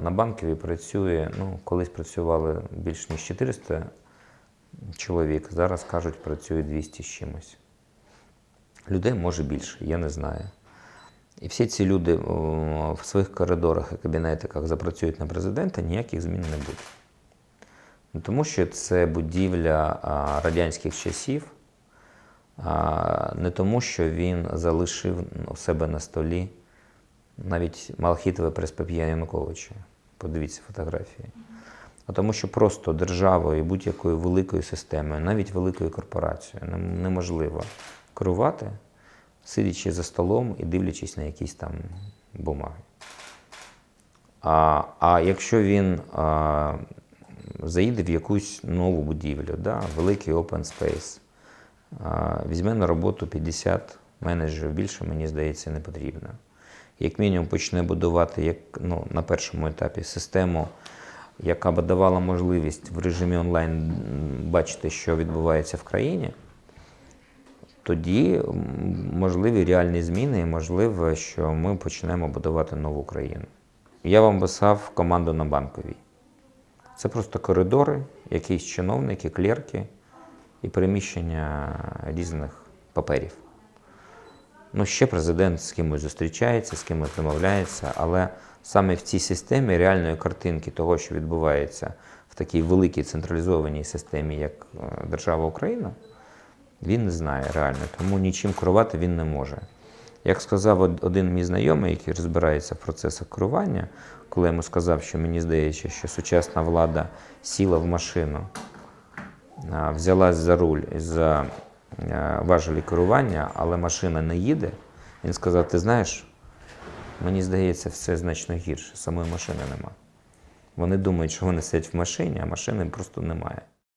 На банковій працює, ну, колись працювали більш ніж 400 чоловік, зараз кажуть, працює 200 з чимось. Людей може більше, я не знаю. І всі ці люди в своїх коридорах і кабінетиках запрацюють на президента, ніяких змін не буде. Ну, Тому що це будівля радянських часів, не тому, що він залишив у себе на столі навіть малахітове прес-пап'є Януковича. Подивіться фотографії. А тому, що просто державою, будь-якою великою системою, навіть великою корпорацією, нем- неможливо керувати, сидячи за столом і дивлячись на якісь там бумаги. А, а якщо він а, заїде в якусь нову будівлю, да, великий open space, а, візьме на роботу 50 менеджерів, більше, мені здається, не потрібно. Як мінімум почне будувати як, ну, на першому етапі систему, яка б давала можливість в режимі онлайн бачити, що відбувається в країні, тоді можливі реальні зміни і можливо, що ми почнемо будувати нову країну. Я вам писав команду на банковій. Це просто коридори, якісь чиновники, клерки і переміщення різних паперів. Ну, ще президент з кимось зустрічається, з кимось домовляється, але саме в цій системі реальної картинки того, що відбувається в такій великій централізованій системі, як е, держава Україна, він не знає реально, тому нічим керувати він не може. Як сказав один мій знайомий, який розбирається в процесах керування, коли йому сказав, що мені здається, що сучасна влада сіла в машину, взялась за руль за важелі керування, але машина не їде, він сказав: ти знаєш, мені здається, все значно гірше, самої машини нема. Вони думають, що вони сидять в машині, а машини просто немає.